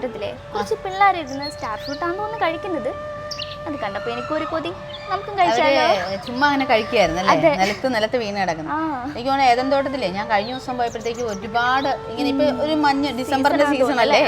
തോട്ടത്തിലെ കുറച്ച് പിള്ളേരിരുന്ന് star fruit ആണെന്ന് തോന്നുന്നു കഴിക്കുന്നത്? അത് കണ്ടപ്പോ എനിക്കൊരു കൊതി. നമുക്കും കഴിച്ചാലോ? ചുമ്മാ അങ്ങനെ കഴിക്കുമായിരുന്നു അല്ലേ? നിലത്ത് നിലത്ത് വീണ് കിടക്കുന്നു. എനിക്ക് തോന്നുന്നു ഏതൻ തോട്ടത്തില്ലേ ഞാൻ കഴിഞ്ഞ ദിവസം പോയപ്പോഴത്തേക്ക് ഒരുപാട് ഇങ്ങനെ ഇപ്പൊ ഒരു മഞ്ഞ് ഡിസംബറിന്റെ സീസൺ അല്ലേ?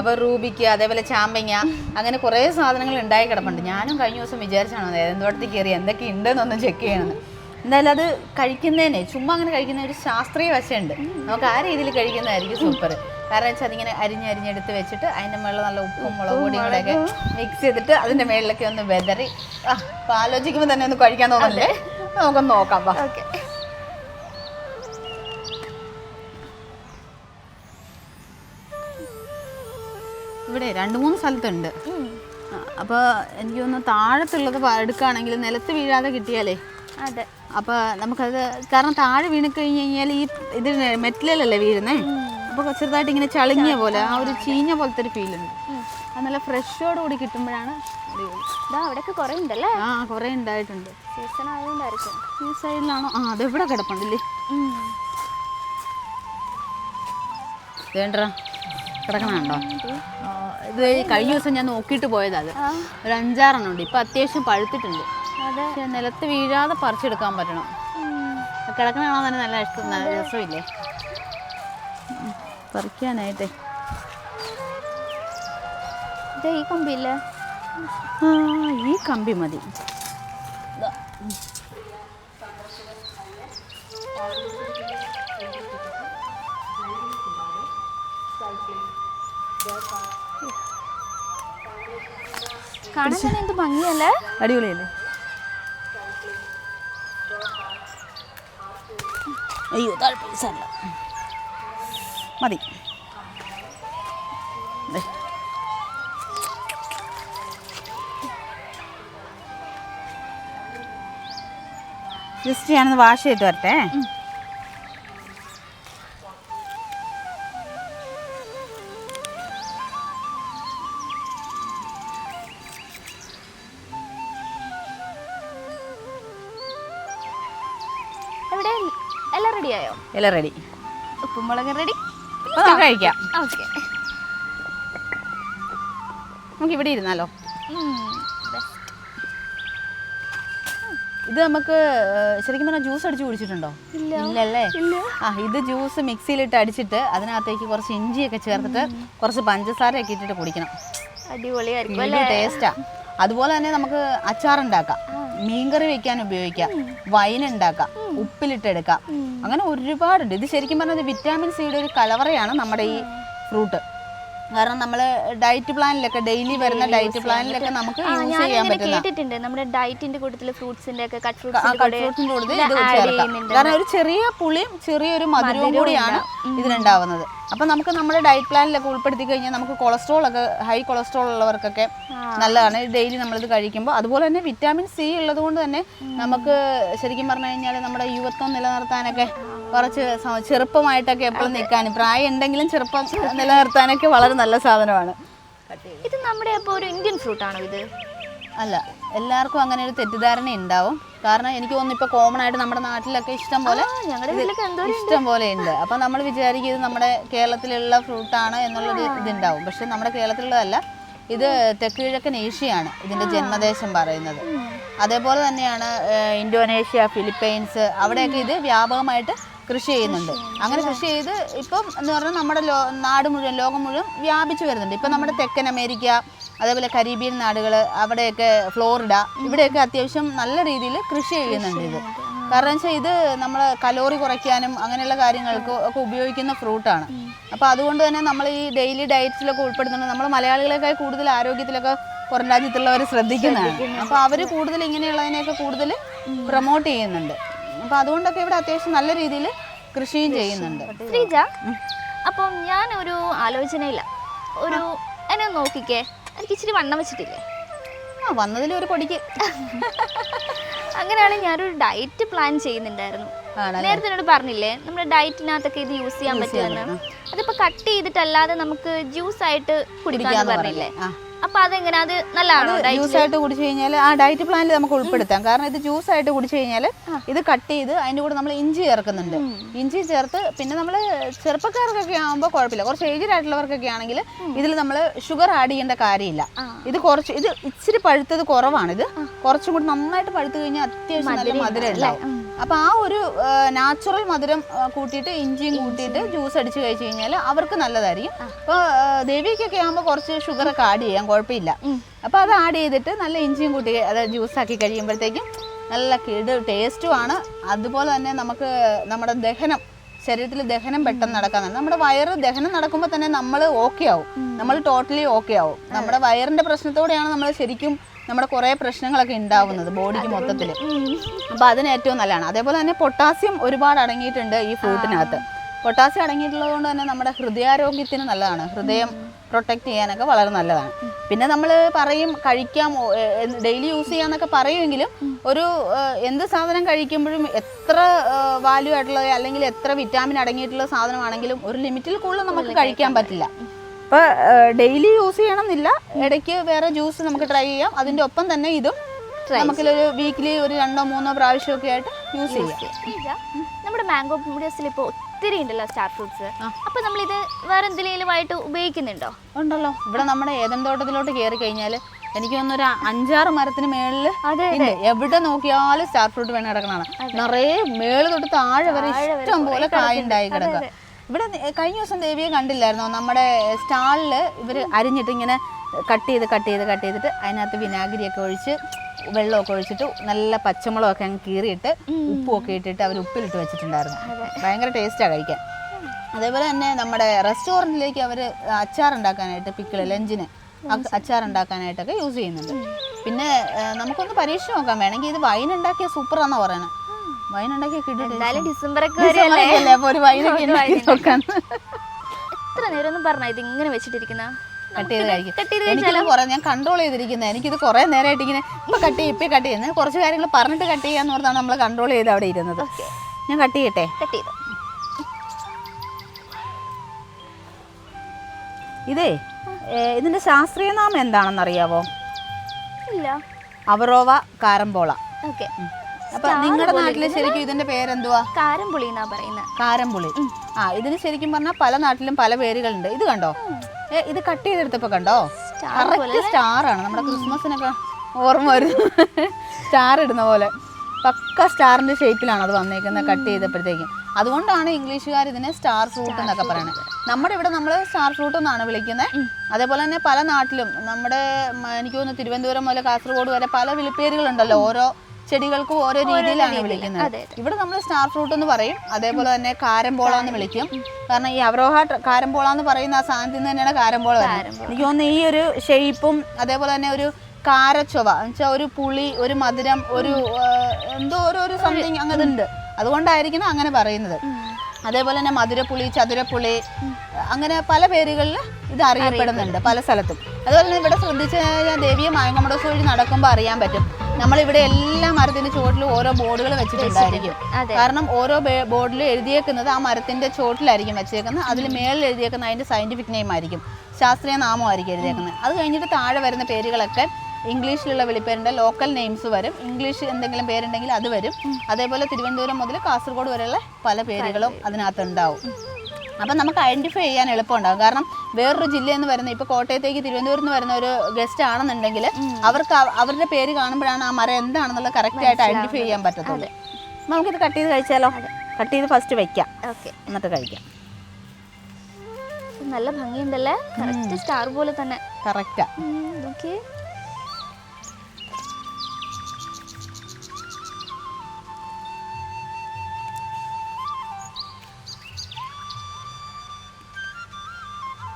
അപ്പൊ റൂബിക്ക് അതേപോലെ ചാമ്പങ്ങ അങ്ങനെ കുറെ സാധനങ്ങൾ ഉണ്ടായി കിടപ്പുണ്ട്. ഞാനും കഴിഞ്ഞ ദിവസം വിചാരിച്ചാണോ ഏതൻ തോട്ടത്തിൽ കയറി എന്തൊക്കെ ഉണ്ടെന്നൊന്ന് ചെക്ക് ചെയ്യണമെന്ന്. എന്തായാലും അത് കഴിക്കുന്നതിനെ ചുമ്മാ അങ്ങനെ കഴിക്കുന്ന ഒരു ശാസ്ത്രീയ വശമുണ്ട് നമുക്ക് ആ രീതിയിൽ കഴിക്കുന്നതായിരിക്കും സൂപ്പർ കാരണം വെച്ചാൽ അതിങ്ങനെ അരിഞ്ഞ് അരിഞ്ഞെടുത്ത് വെച്ചിട്ട് അതിന്റെ മുകളിൽ നല്ല ഉപ്പും മുളക് പൊടിയും കൂടെ ഒക്കെ മിക്സ് ചെയ്തിട്ട് അതിന്റെ മേളിലൊക്കെ ഒന്ന് വെതറി ആ ആലോചിക്കുമ്പോൾ തന്നെ ഒന്ന് കഴിക്കാൻ തോന്നല്ലേ നമുക്കൊന്ന് നോക്കാം വാ. ഓക്കെ. ഇവിടെ രണ്ട് മൂന്ന് സ്ഥലത്തുണ്ട്. അപ്പോൾ എനിക്ക് തോന്നുന്നു താഴത്തുള്ളത് എടുക്കുകയാണെങ്കിൽ നിലത്ത് വീഴാതെ കിട്ടിയാലേ അതെ. അപ്പോൾ നമുക്കത് കാരണം താഴെ വീണ് കഴിഞ്ഞ് കഴിഞ്ഞാൽ ഈ ഇത് മെറ്റലല്ലേ വീഴുന്നേ? അപ്പോൾ ചെറുതായിട്ട് ഇങ്ങനെ ചളിങ്ങിയ പോലെ ആ ഒരു ചീഞ്ഞ പോലത്തെ ഒരു ഫീൽ ഉണ്ട് അത് നല്ല ഫ്രഷോട് കൂടി കിട്ടുമ്പോഴാണ് അടിപൊളി. ഇതാ അവിടെയൊക്കെ കുറെ ഉണ്ടല്ലേ? ആ കുറേ ഉണ്ടായിട്ടുണ്ട്. സീസൺ ആയതുകൊണ്ടായിരിക്കും. ഈ സൈഡിലാണോ? ആ അതെവിടെ കിടപ്പുണ്ടല്ലേ? വേണ്ട കിടക്കണോ ഇത്. കഴിഞ്ഞ ദിവസം ഞാൻ നോക്കിയിട്ട് പോയതാ അത്. ഒരു അഞ്ചാറെണ്ണം ഉണ്ട്. ഇപ്പം അത്യാവശ്യം പഴുത്തിട്ടുണ്ട്. പക്ഷെ നിലത്ത് വീഴാതെ പറിച്ചെടുക്കാൻ പറ്റണം. കിടക്കണാണോ കിടക്കണ കാണാൻ തന്നെ നല്ല ഇഷ്ടം നല്ല രസമില്ലേ. പറിക്കാനായിട്ടേ. ഈ കമ്പിയില്ലേ? ആ ഈ കമ്പി മതി. കാണാൻ എന്ത് ഭംഗിയല്ലേ? അടിപൊളിയല്ലേ? അയ്യോ താഴെ പൈസ അല്ല. മതി. ജസ്റ്റ് ഞാനൊന്ന് വാഷ് ചെയ്ത് വരട്ടെ. റെഡിയായോ റെഡി ഉപ്പും മുളക് റെഡി അപ്പോൾ നമുക്ക് കഴിക്കാം. ഓക്കെ നമുക്ക് ഇവിടെ ഇരുന്നാലോ? ഇത് നമുക്ക് ശരിക്കും പറഞ്ഞാൽ ജ്യൂസ് അടിച്ച് കുടിച്ചിട്ടുണ്ടോ? ഇല്ലല്ലേ? ഇല്ല. ആ ഇത് ജ്യൂസ് മിക്സിയിലിട്ട് അടിച്ചിട്ട് അതിനകത്തേക്ക് കുറച്ച് ഇഞ്ചിയൊക്കെ ചേർത്തിട്ട് കുറച്ച് പഞ്ചസാരയൊക്കെ ഇട്ടിട്ട് കുടിക്കണം. അടിപൊളിയായിരിക്കും ടേസ്റ്റാ അതുപോലെ തന്നെ നമുക്ക് അച്ചാർ ഉണ്ടാക്കാം മീൻകറി വെക്കാൻ ഉപയോഗിക്കാം വൈൻ ഉണ്ടാക്കാം ഉപ്പിലിട്ടെടുക്കാം അങ്ങനെ ഒരുപാടുണ്ട്. ഇത് ശരിക്കും പറഞ്ഞാൽ വിറ്റാമിൻ സിയുടെ ഒരു കലവറയാണ് നമ്മുടെ ഈ ഫ്രൂട്ട് കാരണം നമ്മൾ ഡയറ്റ് പ്ലാനിലൊക്കെ ഡെയിലി വരുന്ന ഡയറ്റ് പ്ലാനിലൊക്കെ നമുക്ക് യൂസ് ചെയ്യാൻ പറ്റുന്ന കേട്ടിട്ടുണ്ട്. നമ്മുടെ ഡയറ്റിന്റെ കൂട്ടത്തിൽ ഫ്രൂട്ട്സിന്റെ ഒക്കെ കട്ട് ഫ്രൂട്ട്സിന്റെ കൂടുതൽ ഇത് ചേർക്കാം. കാരണം ഒരു ചെറിയ പുളിയും ചെറിയൊരു മധുരവും കൂടിയാണ് ഇതിനുണ്ടാവുന്നത്. അപ്പൊ നമുക്ക് നമ്മുടെ ഡയറ്റ് പ്ലാനിലൊക്കെ ഉൾപ്പെടുത്തി കഴിഞ്ഞാൽ നമുക്ക് കൊളസ്ട്രോൾ ഒക്കെ ഹൈ കൊളസ്ട്രോൾ ഉള്ളവർക്കൊക്കെ നല്ലതാണ്. ഡെയിലി നമ്മളിത് കഴിക്കുമ്പോൾ അതുപോലെ തന്നെ വിറ്റാമിൻ സി ഉള്ളത് കൊണ്ട് തന്നെ നമുക്ക് ശരിക്കും പറഞ്ഞു കഴിഞ്ഞാൽ നമ്മുടെ യുവത്വം നിലനിർത്താനൊക്കെ കുറച്ച് ചെറുപ്പമായിട്ടൊക്കെ എപ്പോഴും നിൽക്കാനും. പ്രായം ഉണ്ടെങ്കിലും ചെറുപ്പം നിലനിർത്താനൊക്കെ വളരെ നല്ല സാധനമാണ്. ഇത് നമ്മുടെ അപ്പൊ ഒരു ഇന്ത്യൻ ഫ്രൂട്ട് ആണോ ഇത്? അല്ല എല്ലാവർക്കും അങ്ങനെ ഒരു തെറ്റിദ്ധാരണ ഉണ്ടാവും. കാരണം എനിക്ക് തോന്നുന്നു ഇപ്പൊ കോമൺ ആയിട്ട് നമ്മുടെ നാട്ടിലൊക്കെ ഇഷ്ടം പോലെ ഇഷ്ടം പോലെ ഉണ്ട്. അപ്പൊ നമ്മൾ വിചാരിക്കും ഇത് നമ്മുടെ കേരളത്തിലുള്ള ഫ്രൂട്ടാണ് എന്നുള്ളൊരു ഇതുണ്ടാവും. പക്ഷെ നമ്മുടെ കേരളത്തിലുള്ളതല്ല. ഇത് തെക്ക് കിഴക്കൻ ഏഷ്യയാണ് ഇതിന്റെ ജന്മദേശം പറയുന്നത്. അതേപോലെ തന്നെയാണ് ഇന്തോനേഷ്യ ഫിലിപ്പൈൻസ് അവിടെയൊക്കെ ഇത് വ്യാപകമായിട്ട് കൃഷി ചെയ്യുന്നുണ്ട്. അങ്ങനെ കൃഷി ചെയ്ത് ഇപ്പം എന്ന് പറഞ്ഞാൽ നമ്മുടെ ലോ നാട് മുഴുവൻ ലോകം മുഴുവൻ വ്യാപിച്ചു വരുന്നുണ്ട്. ഇപ്പം നമ്മുടെ തെക്കൻ അമേരിക്ക അതേപോലെ കരീബിയൻ നാടുകൾ അവിടെയൊക്കെ ഫ്ലോറിഡ ഇവിടെയൊക്കെ അത്യാവശ്യം നല്ല രീതിയിൽ കൃഷി ചെയ്യുന്നുണ്ട് ഇത്. കാരണം വെച്ചാൽ ഇത് നമ്മൾ കലോറി കുറയ്ക്കാനും അങ്ങനെയുള്ള കാര്യങ്ങൾക്ക് ഒക്കെ ഉപയോഗിക്കുന്ന ഫ്രൂട്ടാണ് അപ്പോൾ അതുകൊണ്ട് തന്നെ നമ്മൾ ഈ ഡെയിലി ഡയറ്റ്സിലൊക്കെ ഉൾപ്പെടുത്തുന്നത് നമ്മൾ മലയാളികളെക്കാൾ കൂടുതൽ ആരോഗ്യത്തിലൊക്കെ പുറം രാജ്യത്തുള്ളവർ ശ്രദ്ധിക്കുന്നതാണ് അപ്പോൾ അവർ കൂടുതൽ ഇങ്ങനെയുള്ളതിനെയൊക്കെ കൂടുതൽ പ്രൊമോട്ട് ചെയ്യുന്നുണ്ട്. അപ്പോൾ അതുകൊണ്ടൊക്കെ ഇവിടെ അത്യാവശ്യം നല്ല രീതിയിൽ കൃഷിയും ചെയ്യുന്നുണ്ട്. ശ്രീജ അപ്പം ഞാൻ ഒരു ആലോചനയില്ല ഒരു എന്നെ നോക്കിക്കേ. എനിക്ക് ഇച്ചിരി വണ്ണം വെച്ചിട്ടില്ലേ? ആ വന്നതിൽ ഒരു പൊടിക്ക്. അങ്ങനെയാണെങ്കിൽ ഞാനൊരു ഡയറ്റ് പ്ലാൻ ചെയ്യുന്നുണ്ടായിരുന്നു. നേരത്തെ എന്നോട് പറഞ്ഞില്ലേ നമ്മുടെ ഡയറ്റിനകത്തൊക്കെ ഇത് യൂസ് ചെയ്യാൻ പറ്റുമെന്ന്. അതിപ്പോ കട്ട് ചെയ്തിട്ടല്ലാതെ നമുക്ക് ജ്യൂസ് ആയിട്ട് കുടിക്കാൻ പറഞ്ഞില്ലേ. അപ്പൊ അതെങ്ങനെ? അത് നല്ലതാണോ ജ്യൂസ് ആയിട്ട് കുടിച്ചു കഴിഞ്ഞാൽ ആ ഡയറ്റ് പ്ലാനിൽ നമുക്ക് ഉൾപ്പെടുത്താം. കാരണം ഇത് ജ്യൂസ് ആയിട്ട് കുടിച്ചു കഴിഞ്ഞാൽ ഇത് കട്ട് ചെയ്ത് അതിന്റെ കൂടെ നമ്മൾ ഇഞ്ചി ചേർക്കുന്നുണ്ട്. ഇഞ്ചി ചേർത്ത് പിന്നെ നമ്മൾ ചെറുപ്പക്കാർക്കൊക്കെ ആകുമ്പോൾ കുഴപ്പമില്ല. കുറച്ച് ഏജ്ഡ് ആയിട്ടുള്ളവർക്കൊക്കെ ആണെങ്കിൽ ഇതിൽ നമ്മൾ ഷുഗർ ആഡ് ചെയ്യേണ്ട കാര്യമില്ല. ഇത് കുറച്ച് ഇത് ഇച്ചിരി പഴുത്തത് കുറവാണ് ഇത് കുറച്ചും കൂടി നന്നായിട്ട് പഴുത്തു കഴിഞ്ഞാൽ അത്യാവശ്യം നല്ല മധുരം ഉണ്ടാവും അപ്പൊ ആ ഒരു നാച്ചുറൽ മധുരം കൂട്ടിയിട്ട് ഇഞ്ചിയും കൂട്ടിയിട്ട് ജ്യൂസ് അടിച്ച് കഴിച്ച് കഴിഞ്ഞാൽ അവർക്ക് നല്ലതായിരിക്കും. അപ്പോൾ ദേവിക്കൊക്കെ ആകുമ്പോൾ കുറച്ച് ഷുഗർ ഒക്കെ ആഡ് ചെയ്യാം കുഴപ്പമില്ല. അപ്പോൾ അത് ആഡ് ചെയ്തിട്ട് നല്ല ഇഞ്ചിയും കൂട്ടി അത് ജ്യൂസ് ആക്കി കഴിയുമ്പോഴത്തേക്കും നല്ല കിട് ടേസ്റ്റുമാണ് അതുപോലെ തന്നെ നമുക്ക് നമ്മുടെ ദഹനം ശരീരത്തിൽ ദഹനം പെട്ടെന്ന് നടക്കാന്നാണ് നമ്മുടെ വയറ് ദഹനം നടക്കുമ്പോൾ തന്നെ നമ്മൾ ഓക്കെ ആവും. നമ്മൾ ടോട്ടലി ഓക്കെ ആവും. നമ്മുടെ വയറിന്റെ പ്രശ്നത്തോടെയാണ് നമ്മൾ ശരിക്കും നമ്മുടെ കുറേ പ്രശ്നങ്ങളൊക്കെ ഉണ്ടാവുന്നത് ബോഡിക്ക് മൊത്തത്തിൽ അപ്പോൾ അതിന് ഏറ്റവും നല്ലതാണ്. അതേപോലെ തന്നെ പൊട്ടാസ്യം ഒരുപാട് അടങ്ങിയിട്ടുണ്ട് ഈ ഫ്രൂട്ടിനകത്ത് പൊട്ടാസ്യം അടങ്ങിയിട്ടുള്ളത് കൊണ്ട് തന്നെ നമ്മുടെ ഹൃദയാരോഗ്യത്തിന് നല്ലതാണ്. ഹൃദയം പ്രൊട്ടക്ട് ചെയ്യാനൊക്കെ വളരെ നല്ലതാണ്. പിന്നെ നമ്മൾ പറയും കഴിക്കാം ഡെയിലി യൂസ് ചെയ്യാന്നൊക്കെ പറയുമെങ്കിലും ഒരു എന്ത് സാധനം കഴിക്കുമ്പോഴും എത്ര വാല്യൂ ആയിട്ടുള്ള അല്ലെങ്കിൽ എത്ര വിറ്റാമിൻ അടങ്ങിയിട്ടുള്ള സാധനമാണെങ്കിലും ഒരു ലിമിറ്റിൽ കൂടുതൽ നമുക്ക് കഴിക്കാൻ പറ്റില്ല. അപ്പോൾ ഡെയിലി യൂസ് ചെയ്യണമെന്നില്ല. ഇടയ്ക്ക് വേറെ ജ്യൂസ് നമുക്ക് ട്രൈ ചെയ്യാം. അതിന്റെ ഒപ്പം തന്നെ ഇതും നമുക്കൊരു വീക്കിലി ഒരു രണ്ടോ മൂന്നോ പ്രാവശ്യമൊക്കെ ആയിട്ട് യൂസ് ചെയ്യാം. നമ്മുടെ മാംഗോ പൂഡിയസിൽ ഇപ്പോൾ ഒത്തിരി ഉണ്ടല്ലോ സ്റ്റാർ ഫ്രൂട്ട്സ് അപ്പൊ നമ്മൾ ഇത് വേറെ എന്തെങ്കിലും ആയിട്ട് ഉപയോഗിക്കുന്നുണ്ടോ? ഉണ്ടല്ലോ. ഇവിടെ നമ്മുടെ ഏതൻ തോട്ടത്തിലോട്ട് കയറി കഴിഞ്ഞാൽ എനിക്ക് തോന്നുന്നു ഒരു അഞ്ചാറ് മരത്തിന് മേളിൽ എവിടെ നോക്കിയാലും സ്റ്റാർ ഫ്രൂട്ട് വേണം കിടക്കണതാണ് നിറയെ മേൾ തൊട്ട് താഴെ വരെ ഇഷ്ടം പോലെ കായ ഉണ്ടായി കിടക്കുക ഇവിടെ കഴിഞ്ഞ ദിവസം ദേവിയെ കണ്ടില്ലായിരുന്നോ? നമ്മുടെ സ്റ്റാളിൽ ഇവർ അരിഞ്ഞിട്ട് ഇങ്ങനെ കട്ട് ചെയ്ത് കട്ട് ചെയ്ത് കട്ട് ചെയ്തിട്ട് അതിനകത്ത് വിനാഗിരിയൊക്കെ ഒഴിച്ച് വെള്ളമൊക്കെ ഒഴിച്ചിട്ട് നല്ല പച്ചമുളകൊക്കെ അങ്ങ് കീറിയിട്ട് ഉപ്പുമൊക്കെ ഇട്ടിട്ട് അവർ ഉപ്പിലിട്ട് വെച്ചിട്ടുണ്ടായിരുന്നു. ഭയങ്കര ടേസ്റ്റാണ് കഴിക്കാൻ. അതേപോലെ തന്നെ നമ്മുടെ റെസ്റ്റോറന്റിലേക്ക് അവർ അച്ചാർ ഉണ്ടാക്കാനായിട്ട് പിക്കിൾ ലഞ്ചിന് അച്ചാറുണ്ടാക്കാനായിട്ടൊക്കെ അച്ചാർ ഉണ്ടാക്കാനായിട്ടൊക്കെ യൂസ് ചെയ്യുന്നുണ്ട്. പിന്നെ നമുക്കൊന്ന് പരീക്ഷിച്ച് നോക്കാൻ വേണമെങ്കിൽ ഇത് വൈൻ ഉണ്ടാക്കിയ സൂപ്പറാണെന്നാണ് പറയണത് വൈൻ ഉണ്ടാക്കിയൊക്കെ കിട്ടും ഡിസംബർ ഒക്കെ വരെയല്ലേ ഒരു വൈനൊക്കെ ഉണ്ടാക്കി നോക്കാം എത്ര നേരം ഒന്നും പറഞ്ഞ ഇത് ഇങ്ങനെ വെച്ചിട്ടിരിക്കുന്ന ഞാൻ കൺട്രോൾ ചെയ്തിരിക്കുന്നത് എനിക്കിത് കുറേ നേരമായിട്ട് ഇങ്ങനെ ഇപ്പൊ കട്ട് ചെയ്യും ഇപ്പൊ കട്ട് ചെയ്യുന്നത് കുറച്ച് കാര്യങ്ങൾ പറഞ്ഞിട്ട് കട്ട് ചെയ്യാന്ന് പറഞ്ഞാൽ നമ്മൾ കൺട്രോൾ ചെയ്ത് അവിടെ ഇരുന്നത്. ഞാൻ കട്ട് ചെയ്യട്ടെ? കട്ട് ചെയ്തു. ഇതേ ഇതിന്റെ ശാസ്ത്രീയ നാമം എന്താണെന്ന് അറിയാവോ ഇല്ല. Averrhoa carambola. ഓക്കെ. അപ്പൊ നിങ്ങളുടെ നാട്ടിൽ ശരിക്കും ഇതിന്റെ പേരെന്തുവാ? കാരംപുളി എന്നാ പറയുന്നത് കാരംപുളി ആ ഇതിന് ശരിക്കും പറഞ്ഞാൽ പല നാട്ടിലും പല പേരുകളുണ്ട്. ഇത് കണ്ടോ? ഇത് കട്ട് ചെയ്തെടുത്തപ്പോ കണ്ടോ? കറക്റ്റ് സ്റ്റാർ ആണ് നമ്മുടെ ക്രിസ്മസിനൊക്കെ ഓർമ്മ വരുന്നു സ്റ്റാർ ഇടുന്ന പോലെ. പക്ക സ്റ്റാറിന്റെ ഷേപ്പിലാണ് അത് വന്നേക്കുന്നത് കട്ട് ചെയ്തപ്പോഴത്തേക്കും. അതുകൊണ്ടാണ് ഇംഗ്ലീഷുകാർ ഇതിനെ സ്റ്റാർ ഫ്രൂട്ട് എന്നൊക്കെ പറയുന്നത് നമ്മുടെ ഇവിടെ നമ്മൾ സ്റ്റാർ ഫ്രൂട്ട് എന്നാണ് വിളിക്കുന്നത് അതേപോലെ തന്നെ പല നാട്ടിലും നമ്മുടെ എനിക്ക് തോന്നുന്നു തിരുവനന്തപുരം മുതൽ കാസർഗോഡ് വരെ പല വിളിപ്പേരുകളുണ്ടല്ലോ. ഓരോ ചെടികൾക്കും ഓരോ രീതിയിലാണ് വിളിക്കുന്നത്. ഇവിടെ നമ്മൾ സ്റ്റാർ ഫ്രൂട്ട് എന്ന് പറയും. അതേപോലെ തന്നെ കാരംബോള എന്ന് വിളിക്കും. കാരണം ഈ അവരോഹ കാരംബോള കാരംപോള എന്ന് പറയുന്ന ആ സാധനത്തിൽ നിന്ന് തന്നെയാണ് കാരംബോള എനിക്ക് തോന്നുന്നു ഈ ഒരു ഷെയ്പ്പും അതേപോലെ തന്നെ ഒരു കാരച്ചൊവ എന്നുവെച്ചാൽ ഒരു പുളി ഒരു മധുരം ഒരു എന്തോ ഓരോ ഒരു സംതിങ് അങ്ങനെ ഉണ്ട് അതുകൊണ്ടായിരിക്കണം അങ്ങനെ പറയുന്നത്. അതേപോലെ തന്നെ മധുരപ്പുളി ചതുരപ്പുളി അങ്ങനെ പല പേരുകളിൽ ഇത് അറിയപ്പെടുന്നുണ്ട് പല സ്ഥലത്തും. അതുപോലെ തന്നെ ഇവിടെ ശ്രദ്ധിച്ചു കഴിഞ്ഞാൽ ദേവിയെ മായങ്ങമടോസ് വഴി നടക്കുമ്പോൾ അറിയാൻ പറ്റും. നമ്മളിവിടെ എല്ലാ മരത്തിന്റെ ചുവട്ടിലും ഓരോ ബോർഡുകൾ വെച്ചിട്ടുണ്ടായിരിക്കും. കാരണം ഓരോ ബോർഡിൽ എഴുതിയേക്കുന്നത് ആ മരത്തിന്റെ ചോട്ടിലായിരിക്കും വെച്ചേക്കുന്നത്. അതിൽ മേളിൽ എഴുതിയേക്കുന്ന അതിന്റെ സയന്റിഫിക് നെയിം ആയിരിക്കും. ശാസ്ത്രീയ നാമമായിരിക്കും എഴുതിയേക്കുന്നത്. അത് കഴിഞ്ഞിട്ട് താഴെ വരുന്ന പേരുകളൊക്കെ ഇംഗ്ലീഷിലുള്ള വിളിപ്പേരുണ്ട്. ലോക്കൽ നെയിംസ് വരും. ഇംഗ്ലീഷ് എന്തെങ്കിലും പേരുണ്ടെങ്കിൽ അത് വരും. അതേപോലെ തിരുവനന്തപുരം മുതൽ കാസർഗോഡ് വരെയുള്ള പല പേരുകളും അതിനകത്ത് ഉണ്ടാവും അപ്പം നമുക്ക് ഐഡന്റിഫൈ ചെയ്യാൻ എളുപ്പമുണ്ടാകും കാരണം വേറൊരു ജില്ലയിൽ നിന്ന് വരുന്ന ഇപ്പോൾ കോട്ടയത്തേക്ക് തിരുവനന്തപുരം എന്ന് വരുന്ന ഒരു ഗസ്റ്റ് ആണെന്നുണ്ടെങ്കിൽ അവർക്ക് അവരുടെ പേര് കാണുമ്പോഴാണ് ആ മരം എന്താണെന്നുള്ളത് കറക്റ്റ് ആയിട്ട് ഐഡന്റിഫൈ ചെയ്യാൻ പറ്റത്തുള്ളൂ. നമുക്കിത് കട്ട് ചെയ്ത് കഴിച്ചാലോ? കട്ട് ചെയ്ത് ഫസ്റ്റ് വെക്കാം. ഓക്കെ. എന്നിട്ട് കഴിക്കാം. നല്ല ഭംഗിയുണ്ടല്ലേ? കറക്റ്റ് സ്റ്റാർ പോലെ തന്നെ. കറക്റ്റാ ഓക്കെ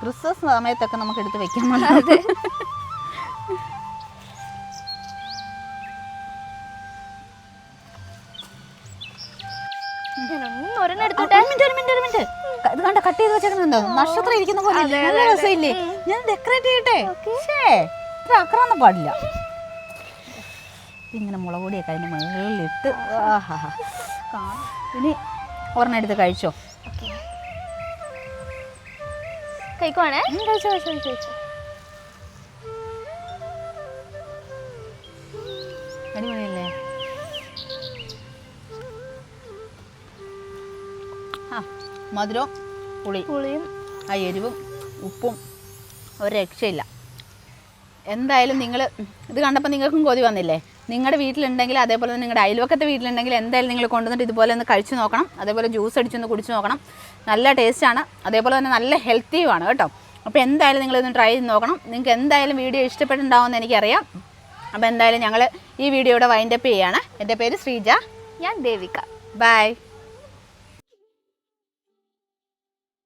ക്രിസ്മസ് സമയത്തൊക്കെ നമുക്ക് എടുത്ത് വെക്കാൻ ക- ഇത് കണ്ട കട്ട് ചെയ്ത് വെച്ചേക്കുന്നുണ്ടോ നക്ഷത്രം ഇരിക്കുന്ന. പോലെ നല്ല രസമില്ലേ? ഞാൻ ഡെക്കറേറ്റ് ചെയ്യട്ടെ? ഇത്ര ഒന്നും പാടില്ല. ഇങ്ങനെ മുളക് പൊടിയൊക്കെ അതിന്റെ മുകളിലിട്ട് ആഹാ ഇനി ഒരെണ്ണം എടുത്ത് കഴിച്ചോ? കഴിക്കുവാണേ? കഴിച്ചു കഴിച്ചു കഴിച്ചു കഴിച്ചു. ആ മധുരവും പുളി പുളിയും. ആ എരിവും ഉപ്പും ഒരു രക്ഷയില്ല. എന്തായാലും നിങ്ങൾ ഇത് കണ്ടപ്പോൾ നിങ്ങൾക്കും കൊതി വന്നില്ലേ? നിങ്ങളുടെ വീട്ടിലുണ്ടെങ്കിൽ അതേപോലെ തന്നെ നിങ്ങളുടെ അയൽവക്കത്തെ വീട്ടിലുണ്ടെങ്കിൽ എന്തായാലും നിങ്ങൾ കൊണ്ടുവന്നിട്ട് ഇതുപോലെ ഒന്ന് കഴിച്ചു നോക്കണം. അതേപോലെ ജ്യൂസ് അടിച്ചൊന്ന് കുടിച്ചു നോക്കണം. നല്ല ടേസ്റ്റാണ് അതേപോലെ തന്നെ നല്ല ഹെൽത്തിയുമാണ് കേട്ടോ. അപ്പോൾ എന്തായാലും നിങ്ങളിതൊന്ന് ട്രൈ ചെയ്ത് നോക്കണം. നിങ്ങൾക്ക് എന്തായാലും വീഡിയോ ഇഷ്ടപ്പെട്ടുണ്ടാവുമെന്ന് എനിക്കറിയാം. അപ്പോൾ എന്തായാലും ഞങ്ങൾ ഈ വീഡിയോയുടെ വൈൻഡപ്പ് ചെയ്യാണ്. എന്റെ പേര് ശ്രീജ. ഞാൻ ദേവിക. ബൈ